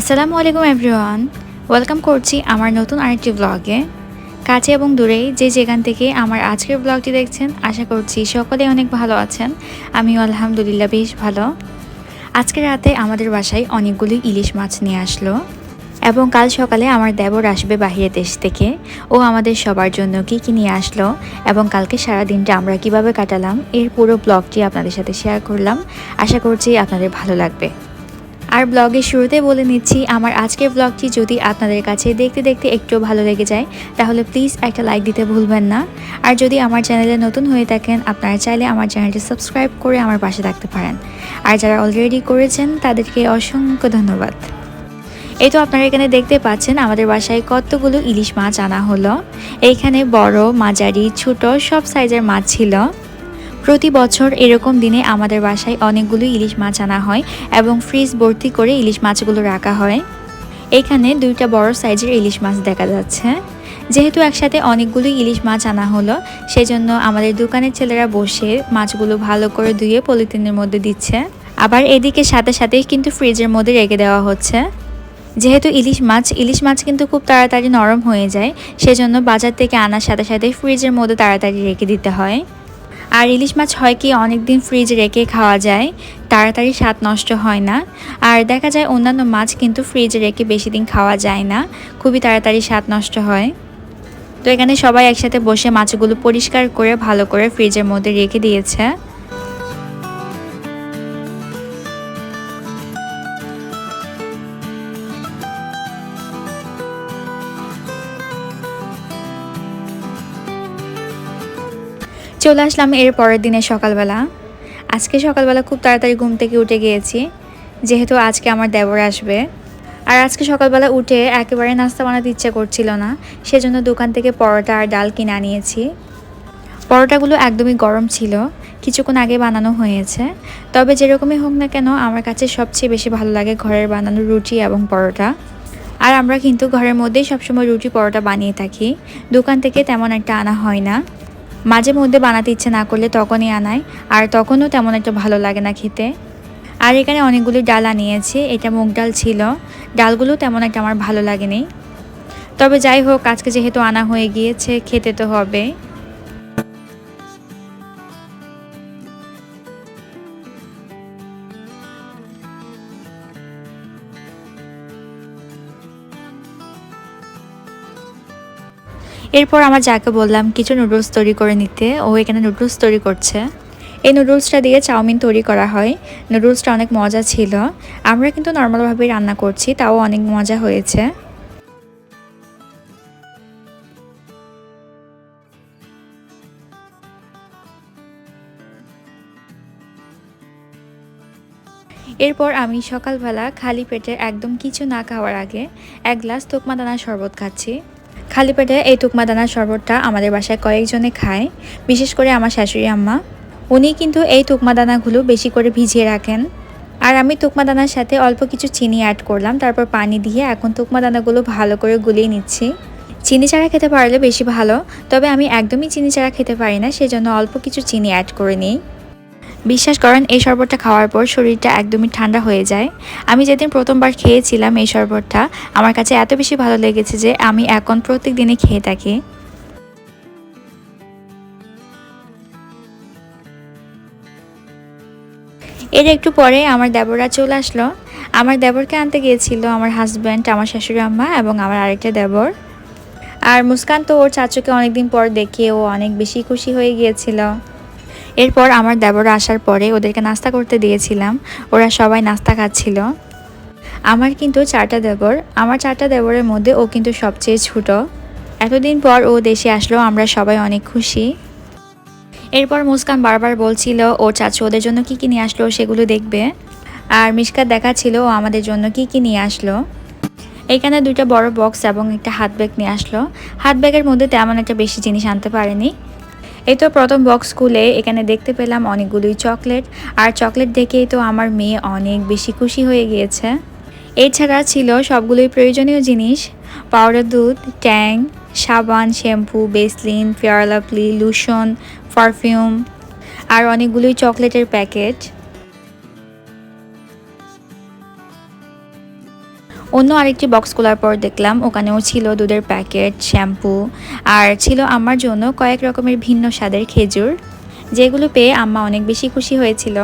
আসসালামু আলাইকুম everyone. Welcome করছি আমার নতুন আরেকটি ব্লগে কাছে এবং দূরে যে যেখান থেকে আমার আজকের ব্লগটি দেখছেন, আশা করছি সকলে অনেক ভালো আছেন। আমি আলহামদুলিল্লাহ বেশ ভালো। আজকে রাতে আমাদের বাসায় অনেকগুলি ইলিশ মাছ নিয়ে আসলো। এবং কাল সকালে আমার দেবর আসবে বাহিরের দেশ থেকে। ও আমাদের সবার জন্য কি কি নিয়ে আসলো এবং কালকে সারা দিনটা আমরা কীভাবে কাটালাম, এর পুরো ব্লগটি আপনাদের সাথে শেয়ার করলাম। আশা করছি আপনাদের ভালো লাগবে। আর ব্লগের শুরুতে বলে নিচ্ছি, আমার আজকের ব্লগটি যদি আপনাদের কাছে দেখতে দেখতে একটু ভালো লেগে যায়, তাহলে প্লিজ একটা লাইক দিতে ভুলবেন না। আর যদি আমার চ্যানেলে নতুন হয়ে থাকেন, আপনারা চাইলে আমার চ্যানেলটি সাবস্ক্রাইব করে আমার পাশে থাকতে পারেন। আর যারা অলরেডি করেছেন, তাদেরকে অসংখ্য ধন্যবাদ। এই তো আপনারা এখানে দেখতে পাচ্ছেন, আমাদের বাসায় কতগুলো ইলিশ মাছ আনা হলো। এইখানে বড়, মাঝারি, ছোট সব সাইজের মাছ ছিল। প্রতি বছর এরকম দিনে আমাদের বাসায় অনেকগুলো ইলিশ মাছ আনা হয় এবং ফ্রিজ ভর্তি করে ইলিশ মাছগুলো রাখা হয়। এখানে দুইটা বড় সাইজের ইলিশ মাছ দেখা যাচ্ছে। যেহেতু একসাথে অনেকগুলো ইলিশ মাছ আনা হলো, সেজন্য আমাদের দোকানের ছেলেরা বসে মাছগুলো ভালো করে ধুয়ে পলিথিনের মধ্যে দিচ্ছে। আবার এদিকে সাথে সাথেই কিন্তু ফ্রিজের মধ্যে রেখে দেওয়া হচ্ছে। যেহেতু ইলিশ মাছ ইলিশ মাছ কিন্তু খুব তাড়াতাড়ি নরম হয়ে যায়, সেজন্য বাজার থেকে আনার সাথে সাথে ফ্রিজের মধ্যে তাড়াতাড়ি রেখে দিতে হয়। আর ইলিশ মাছ হয় কি অনেক দিন ফ্রিজে রেখে খাওয়া যায়, তাড়াতাড়ি স্বাদ নষ্ট হয় না। আর দেখা যায় অন্যান্য মাছ কিন্তু ফ্রিজে রেখে বেশি দিন খাওয়া যায় না, খুবই তাড়াতাড়ি স্বাদ নষ্ট হয়। তো এখানে সবাই একসাথে বসে মাছগুলো পরিষ্কার করে, ভালো করে ফ্রিজের মধ্যে রেখে দিয়েছে। চলে আসলাম এর পরের দিনে সকালবেলা। আজকে সকালবেলা খুব তাড়াতাড়ি ঘুম থেকে উঠে গিয়েছি, যেহেতু আজকে আমার দেবর আসবে। আর আজকে সকালবেলা উঠে একেবারে নাস্তা বানাতে ইচ্ছা করছিল না, সেজন্য দোকান থেকে পরোটা আর ডাল কিনে আনিয়েছি। পরোটাগুলো একদমই গরম ছিল, কিছুক্ষণ আগে বানানো হয়েছে। তবে যেরকমই হোক না কেন, আমার কাছে সবচেয়ে বেশি ভালো লাগে ঘরের বানানো রুটি এবং পরোটা। আর আমরা কিন্তু ঘরের মধ্যেই সবসময় রুটি, পরোটা বানিয়ে থাকি, দোকান থেকে তেমন একটা আনা হয় না। মাঝে মধ্যে বানাতে ইচ্ছে না করলে তখনই আনায় আর তখনও তেমন একটা ভালো লাগে না খেতে। আর এখানে অনেকগুলি ডাল আনিয়েছি, এটা মুগ ডাল ছিল। ডালগুলো তেমন একটা আমার ভালো লাগেনি। তবে যাই হোক, আজকে যেহেতু আনা হয়ে গিয়েছে, খেতে তো হবে এরপর আমার যাকে বললাম, কিছু নুডলস তৈরি করে নিতে। ও এখানে নুডলস তৈরি করছে। এই নুডলসটা দিয়ে চাউমিন তৈরি করা হয়। নুডলসটা অনেক মজা ছিল। আমরা কিন্তু নর্মালভাবেই রান্না করছি, তাও অনেক মজা হয়েছে। এরপর আমি সকালবেলা খালি পেটে একদম কিছু না খাওয়ার আগে এক গ্লাস তোকমা দানার শরবত খাচ্ছি। খালি পেটে এই তুকমা দানার শরবতটা আমাদের বাসায় কয়েকজনে খায়, বিশেষ করে আমার শাশুড়ি আম্মা। উনি কিন্তু এই তুকমা দানাগুলো বেশি করে ভিজিয়ে রাখেন। আর আমি তুকমা দানার সাথে অল্প কিছু চিনি অ্যাড করলাম, তারপর পানি দিয়ে এখন তুকমা দানাগুলো ভালো করে গুলিয়ে নিচ্ছি। চিনি ছাড়া খেতে পারলে বেশি ভালো, তবে আমি একদমই চিনি ছাড়া খেতে পারি না, সেজন্য অল্প কিছু চিনি অ্যাড করে নিই। বিশ্বাস করেন, এই শরবতটা খাওয়ার পর শরীরটা একদমই ঠান্ডা হয়ে যায়। আমি যেদিন প্রথমবার খেয়েছিলাম এই শরবতটা, আমার কাছে এত বেশি ভালো লেগেছে যে আমি এখন প্রত্যেক দিনই খেয়ে থাকি। এর একটু পরে আমার দেবররা চলে আসলো। আমার দেবরকে আনতে গিয়েছিল আমার হাজব্যান্ড আমার শাশুড়ি আম্মা এবং আমার আরেকটা দেবর। আর মুস্কান তো ওর চাচুকে অনেকদিন পর দেখে ও অনেক বেশি খুশি হয়ে গিয়েছিল। এরপর আমার দেবরা আসার পরে ওদেরকে নাস্তা করতে দিয়েছিলাম। ওরা সবাই নাস্তা খাচ্ছিল। আমার কিন্তু চারটা দেবর। আমার চারটা দেবরের মধ্যে ও কিন্তু সবচেয়ে ছোট। এতদিন পর ও দেশে আসলো, আমরা সবাই অনেক খুশি। এরপর মুস্কান বারবার বলছিল ও চাচু ওদের জন্য কি কি নিয়ে আসলো সেগুলো দেখবে। আর মিসকাত দেখাচ্ছিল, ও আমাদের জন্য কি কি নিয়ে আসলো? এখানে দুইটা বড় বক্স এবং একটা হাত ব্যাগ নিয়ে আসলো। হাত ব্যাগের মধ্যে তেমন একটা বেশি জিনিস আনতে পারেনি। এই তো প্রথম বক্স খুলে এখানে দেখতে পেলাম অনেকগুলোই চকলেট আর চকলেট দেখেই তো আমার মেয়ে অনেক বেশি খুশি হয়ে গিয়েছে। এছাড়া ছিল সবগুলোই প্রয়োজনীয় জিনিস। পাউডার দুধ, ট্যাং, সাবান shampoo Vaseline fair lovely lotion perfume আর অনেকগুলোই চকলেটের প্যাকেট অন্য আরেকটি বক্স খোলার পর দেখলাম ওখানেও ছিল দুধের প্যাকেট শ্যাম্পু আর ছিল আমার জন্য কয়েক রকমের ভিন্ন স্বাদের খেজুর, যেগুলো পেয়ে আম্মা অনেক বেশি খুশি হয়েছিল।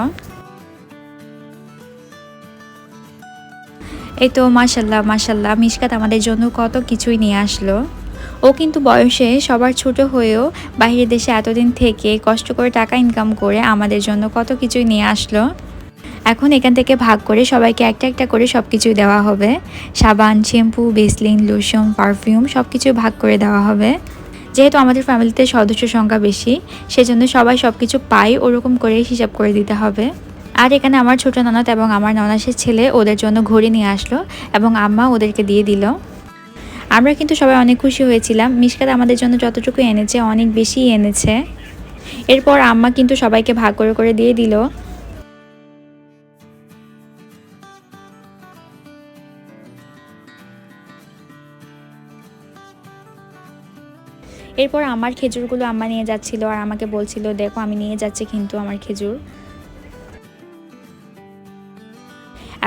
এই তো মাসাল্লাহ মাসাল্লাহ মিশকাত আমাদের জন্য কত কিছুই নিয়ে আসলো। ও কিন্তু বয়সে সবার ছোট হয়েও বাইরের দেশে এতদিন থেকে কষ্ট করে টাকা ইনকাম করে আমাদের জন্য কত কিছুই নিয়ে আসলো। এখন এখান থেকে ভাগ করে সবাইকে একটা একটা করে সব কিছুই দেওয়া হবে। সাবান, শ্যাম্পু বেসলিন লোশন, পারফিউম সব কিছুই ভাগ করে দেওয়া হবে। যেহেতু আমাদের ফ্যামিলিতে সদস্য সংখ্যা বেশি, সেজন্য সবাই সব কিছু পাই ওরকম করে হিসাব করে দিতে হবে। আর এখানে আমার ছোট ননদ এবং আমার ননাসের ছেলে ওদের জন্য ঘড়ি নিয়ে আসলো এবং আম্মা ওদেরকে দিয়ে দিল। আমরা কিন্তু সবাই অনেক খুশি হয়েছিলাম। মিশকাত আমাদের জন্য যতটুকু এনেছে অনেক বেশি এনেছে। এরপর আম্মা কিন্তু সবাইকে ভাগ করে করে দিয়ে দিল। এরপর আমার খেজুরগুলো আম্মা নিয়ে যাচ্ছিল আর আমাকে বলছিল, দেখো, আমি নিয়ে যাচ্ছি কিন্তু আমার খেজুর।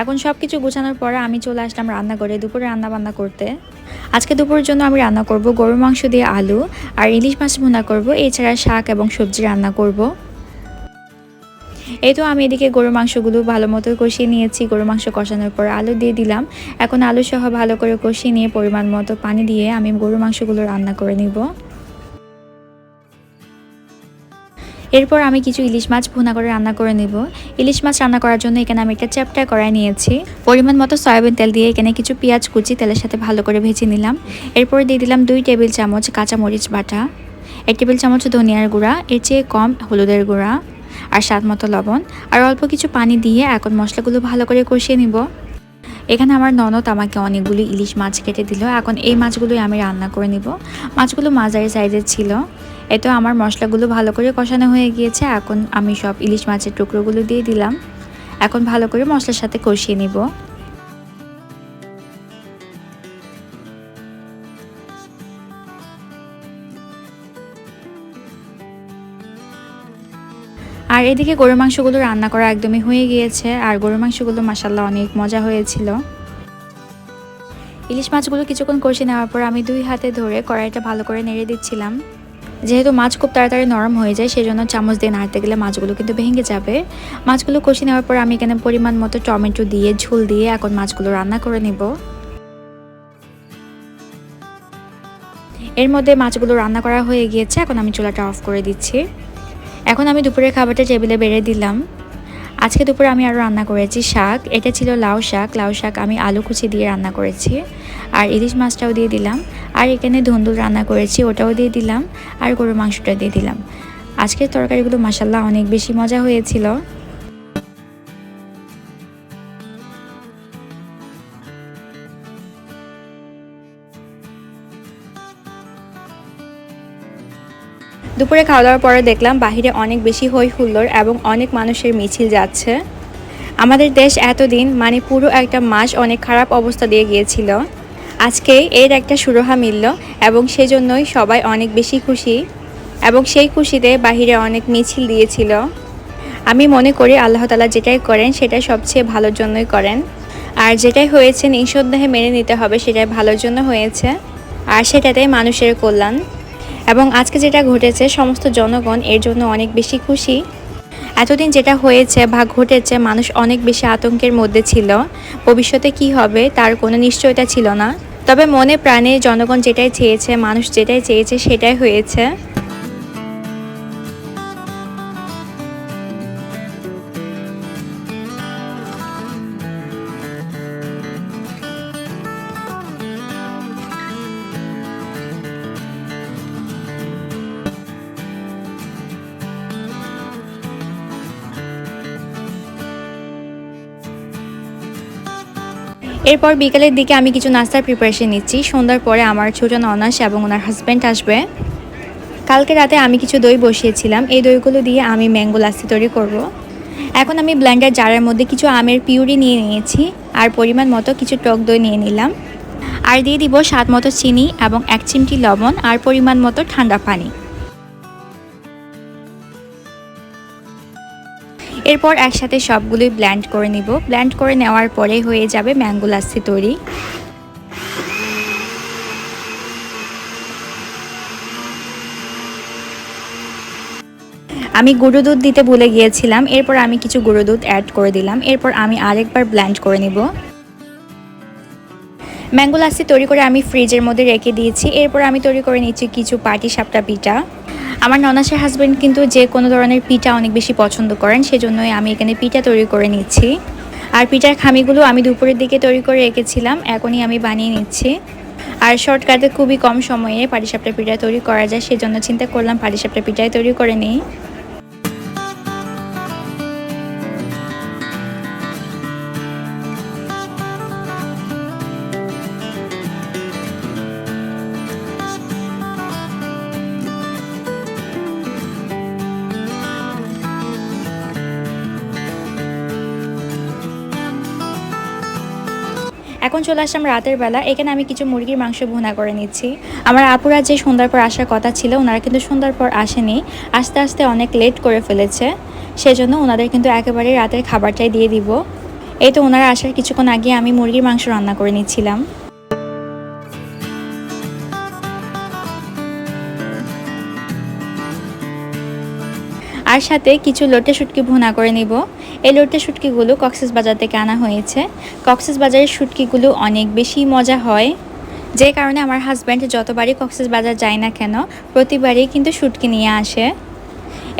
এখন সব কিছু গোছানোর পরে আমি চলে আসলাম রান্না করে দুপুরে রান্না বান্না করতে। আজকে দুপুরের জন্য আমি রান্না করব গরুর মাংস দিয়ে আলু আর ইলিশ মাছ ভুনা করব, এছাড়া শাক এবং সবজি রান্না করব। এই তো আমি এদিকে গরুর মাংসগুলো ভালো মতো কষিয়ে নিয়েছি। গরুর মাংস কষানোর পর আলু দিয়ে দিলাম। এখন আলু সহ ভালো করে কষিয়ে নিয়ে পরিমাণ মতো পানি দিয়ে আমি গরুর মাংসগুলো রান্না করে নিব। এরপর আমি কিছু ইলিশ মাছ ভুনা করে রান্না করে নেব। ইলিশ মাছ রান্না করার জন্য এখানে আমি একটা চ্যাপটা কড়াই নিয়েছি। পরিমাণ মতো সয়াবিন তেল দিয়ে এখানে কিছু পেঁয়াজ কুচি তেলের সাথে ভালো করে ভেজে নিলাম। এরপর দিয়ে দিলাম দুই টেবিল চামচ কাঁচা মরিচ বাটা, এক টেবিল চামচ ধনিয়ার গুঁড়া, এর চেয়ে কম হলুদের গুঁড়া আর স্বাদ মতো লবণ আর অল্প কিছু পানি দিয়ে এখন মশলাগুলো ভালো করে কষিয়ে নিব। এখানে আমার ননদ আমাকে অনেকগুলি ইলিশ মাছ কেটে দিল। এখন এই মাছগুলোই আমি রান্না করে নিব। মাছগুলো মাঝারি সাইজের ছিল। এতো আমার মশলাগুলো ভালো করে কষানো হয়ে গিয়েছে, এখন আমি সব ইলিশ মাছের টুকরোগুলো দিয়ে দিলাম। এখন ভালো করে মশলার সাথে কষিয়ে নিব। আর এদিকে গরুর মাংসগুলো রান্না করা একদমই হয়ে গিয়েছে, আর গরুর মাংসগুলো মাসাল্লাহ অনেক মজা হয়েছিল। ইলিশ মাছগুলো কিছুক্ষণ কষে নেওয়ার পর আমি দুই হাতে ধরে কড়াইটা ভালো করে নেড়ে দিচ্ছিলাম। যেহেতু মাছ খুব তাড়াতাড়ি নরম হয়ে যায় সেই জন্য চামচ দিয়ে নাড়তে গেলে মাছগুলো কিন্তু ভেঙে যাবে। মাছগুলো কষে নেওয়ার পর আমি এখানে পরিমাণ মতো টমেটো দিয়ে, ঝোল দিয়ে এখন মাছগুলো রান্না করে নেব। এর মধ্যে মাছগুলো রান্না করা হয়ে গিয়েছে, এখন আমি চুলাটা অফ করে দিচ্ছি। এখন আমি দুপুরের খাবারটা টেবিলে বেড়ে দিলাম। আজকে দুপুরে আমি আরও রান্না করেছি শাক। এটা ছিল লাউ শাক। লাউ শাক আমি আলু কুচি দিয়ে রান্না করেছি। আর ইলিশ মাছটাও দিয়ে দিলাম। আর এখানে ধুন্দুল রান্না করেছি, ওটাও দিয়ে দিলাম। আর গরুর মাংসটা দিয়ে দিলাম। আজকের তরকারিগুলো মাসাল্লাহ অনেক বেশি মজা হয়েছিল। দুপুরে খাওয়া দাওয়ার পরে দেখলাম বাহিরে অনেক বেশি হই হুল্লোড় এবং অনেক মানুষের মিছিল যাচ্ছে। আমাদের দেশ এতদিন মানে পুরো একটা মাস অনেক খারাপ অবস্থা দিয়ে গিয়েছিল। আজকে এর একটা সুরহা মিলল এবং সেজন্যই সবাই অনেক বেশি খুশি এবং সেই খুশিতে বাহিরে অনেক মিছিল দিয়েছিল। আমি মনে করি আল্লাহ তালা যেটাই করেন সেটাই সবচেয়ে ভালোর জন্যই করেন। আর যেটাই হয়েছে নিঃসন্দেহে মেনে নিতে হবে সেটাই ভালোর জন্য হয়েছে। আর সেটাতেই মানুষের কল্যাণ। এবং আজকে যেটা ঘটেছে, সমস্ত জনগণ এর জন্য অনেক বেশি খুশি। এতদিন যেটা হয়েছে বা ঘটেছে, মানুষ অনেক বেশি আতঙ্কের মধ্যে ছিল। ভবিষ্যতে কি হবে তার কোনো নিশ্চয়তা ছিল না। তবে মনে প্রাণে জনগণ যেটাই চেয়েছে, মানুষ যেটাই চেয়েছে সেটাই হয়েছে। এরপর বিকেলের দিকে আমি কিছু নাস্তার প্রিপারেশন নিচ্ছি। সন্ধ্যার পরে আমার ছোট ননাস এবং ওনার হাজব্যান্ড আসবে। কালকে রাতে আমি কিছু দই বসিয়েছিলাম। এই দইগুলো দিয়ে আমি ম্যাঙ্গো লাস্তি তৈরি করব। এখন আমি ব্ল্যান্ডার জারের মধ্যে কিছু আমের পিউরি নিয়ে নিয়েছি। আর পরিমাণ মতো কিছু টক দই নিয়ে নিলাম। আর দিয়ে দিব স্বাদ মতো চিনি এবং এক চিমটি লবণ আর পরিমাণ মতো ঠান্ডা পানি। এরপর একসাথে সবগুলোই ব্ল্যান্ড করে নিব। ব্ল্যান্ড করে নেওয়ার পরে হয়ে যাবে ম্যাঙ্গো লাচ্ছি তৈরি। আমি গুঁড়ো দুধ দিতে ভুলে গিয়েছিলাম, এরপর আমি কিছু গুঁড়ো দুধ অ্যাড করে দিলাম। এরপর আমি আরেকবার ব্ল্যান্ড করে নিব। ম্যাঙ্গো লাচ্ছি তৈরি করে আমি ফ্রিজের মধ্যে রেখে দিয়েছি। এরপর আমি তৈরি করে নিচ্ছি কিছু পাটি সাপটা পিঠা। আমার ননাসের হাজব্যান্ড কিন্তু যে কোনো ধরনের পিঠা অনেক বেশি পছন্দ করেন, সেজন্যই আমি এখানে পিঠা তৈরি করে নিচ্ছি। আর পিঠার খামিগুলো আমি দুপুরের দিকে তৈরি করে রেখেছিলাম, এখনই আমি বানিয়ে নিচ্ছি। আর শর্টকাটে খুবই কম সময়ে পাটিসাপটা পিঠা তৈরি করা যায়, সেজন্য চিন্তা করলাম পাটিসাপটা পিঠাই তৈরি করে নিই। এখন চলে আসলাম রাতের বেলা। এখানে আমি কিছু মুরগির মাংস ভুনা করে নিচ্ছি। আমার আপুরা যে সন্ধ্যার পর আসার কথা ছিল, ওনারা কিন্তু সন্ধ্যার পর আসেনি। আস্তে আস্তে অনেক লেট করে ফেলেছে। সেজন্য ওনাদের কিন্তু একেবারে রাতের খাবারটাই দিয়ে দিব। এই তো ওনারা আসার কিছুক্ষণ আগে আমি মুরগির মাংস রান্না করে নিচ্ছিলাম। আর সাথে কিছু লোটে শুটকি ভুনা করে নিব। এই লোটে শুটকিগুলো কক্সেস বাজার থেকে আনা হয়েছে। কক্সেস বাজারের শুটকিগুলো অনেক বেশি মজা হয়। যে কারণে আমার হাজব্যান্ড যতবারই কক্সেস বাজার যায় না কেন, প্রতিবারই কিন্তু শুটকি নিয়ে আসে।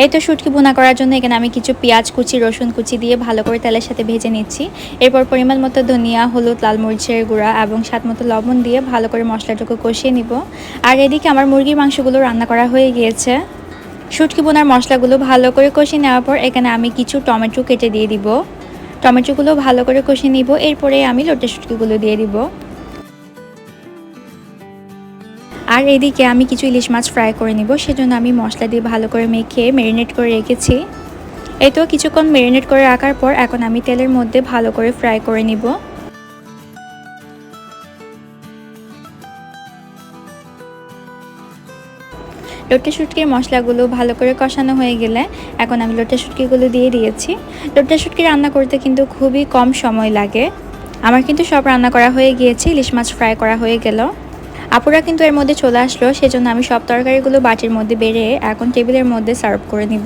এই তো শুটকি বোনা করার জন্য এখানে আমি কিছু পেঁয়াজ কুচি, রসুন কুচি দিয়ে ভালো করে তেলের সাথে ভেজে নিচ্ছি। এরপর পরিমাণ মতো ধনিয়া, হলুদ, লাল মরিচের গুঁড়া এবং স্বাদ মতো লবণ দিয়ে ভালো করে মশলাটুকু কষিয়ে নিব। আর এদিকে আমার মুরগির মাংসগুলো রান্না করা হয়ে গিয়েছে। শুটকি বোনার মশলাগুলো ভালো করে কষিয়ে নেওয়ার পর এখানে আমি কিছু টমেটো কেটে দিয়ে দিব। টমেটোগুলো ভালো করে কষিয়ে নিব, এরপরে আমি লোটে শুটকিগুলো দিয়ে দিব। আর এদিকে আমি কিছু ইলিশ মাছ ফ্রাই করে নিব, সেজন্য আমি মশলা দিয়ে ভালো করে মেখে ম্যারিনেট করে রেখেছি। তো কিছুক্ষণ ম্যারিনেট করে রাখার পর এখন আমি তেলের মধ্যে ভালো করে ফ্রাই করে নিব। লোটে শুটকির মশলাগুলো ভালো করে কষানো হয়ে গেলে এখন আমি লোটে শুটকিগুলো দিয়ে দিয়েছি। লোটে শুটকি রান্না করতে কিন্তু খুবই কম সময় লাগে। আমার কিন্তু সব রান্না করা হয়ে গিয়েছে, ইলিশ মাছ ফ্রাই করা হয়ে গেল। আপুরা কিন্তু এর মধ্যে চলে আসলো, সেজন্য আমি সব তরকারিগুলো বাটির মধ্যে বেড়ে এখন টেবিলের মধ্যে সার্ভ করে নিব।